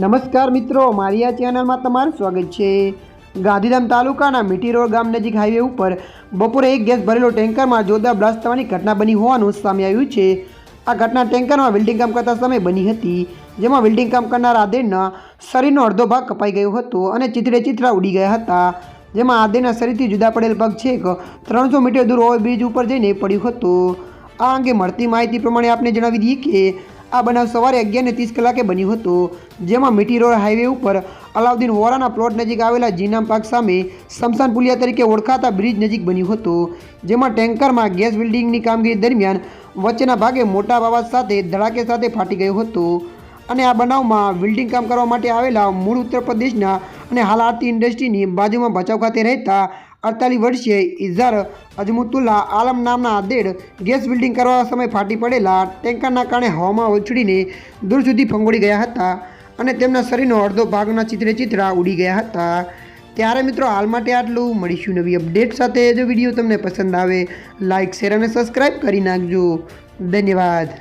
નમસ્કાર મિત્રો, મારી આ ચેનલમાં તમારું સ્વાગત છે. ગાંધીધામ તાલુકાના મીઠી રોડ ગામ નજીક હાઈવે ઉપર બપોરે એક ગેસ ભરેલો ટેન્કરમાં જોરદાર બ્લાસ્ટ થવાની ઘટના બની હોવાનું સામે આવ્યું છે. આ ઘટના ટેન્કરમાં વેલ્ડિંગ કામ કરતા સમયે બની હતી, જેમાં વેલ્ડિંગ કામ કરનાર આદેડના શરીરનો અડધો ભાગ કપાઈ ગયો હતો અને ચિત્રે ચિત્રા ઉડી ગયા હતા. જેમાં આદેના શરીરથી જુદા પડેલ પગ છેક ત્રણસો મીટર દૂર ઓવરબ્રિજ ઉપર જઈને પડ્યું હતું. આ અંગે મળતી માહિતી પ્રમાણે આપને જણાવી દઈએ કે આ બનાવ સવારે અગિયારને ત્રીસ કલાકે બન્યો હતો. જેમાં મીઠી રોડ હાઈવે ઉપર અલાઉદ્દીન વોરાના પ્લોટ નજીક આવેલા જીનામ પાર્ક સામે સમસાન પુલિયા તરીકે ઓળખાતા બ્રિજ નજીક બન્યું હતું. જેમાં ટેન્કરમાં ગેસ બિલ્ડિંગની કામગીરી દરમિયાન વચ્ચેના ભાગે મોટા બાબત સાથે ધડાકે સાથે ફાટી ગયો હતો. અને આ બનાવમાં બિલ્ડિંગ કામ કરવા માટે આવેલા મૂળ ઉત્તર પ્રદેશના અને હાલ આરતી ઇન્ડસ્ટ્રીની બાજુમાં ભચાઉ ખાતે રહેતા અડતાલીસ વર્ષીય ઇઝાર અજમુતુલ્લા આલમ નામના આદેડ ગેસ બિલ્ડિંગ કરવા સમયે ફાટી પડેલા ટેન્કરના કારણે હવામાં ઉછળીને દૂર સુધી ફંગોળી ગયા હતા અને તેમના શરીરનો અડધો ભાગના ચિત્રે ચિત્રા ઉડી ગયા હતા. ત્યારે મિત્રો, હાલ માટે આટલું. મળીશું નવી અપડેટ સાથે. જો વીડિયો તમને પસંદ આવે લાઇક શેર અને સબસ્ક્રાઈબ કરી નાખજો. ધન્યવાદ.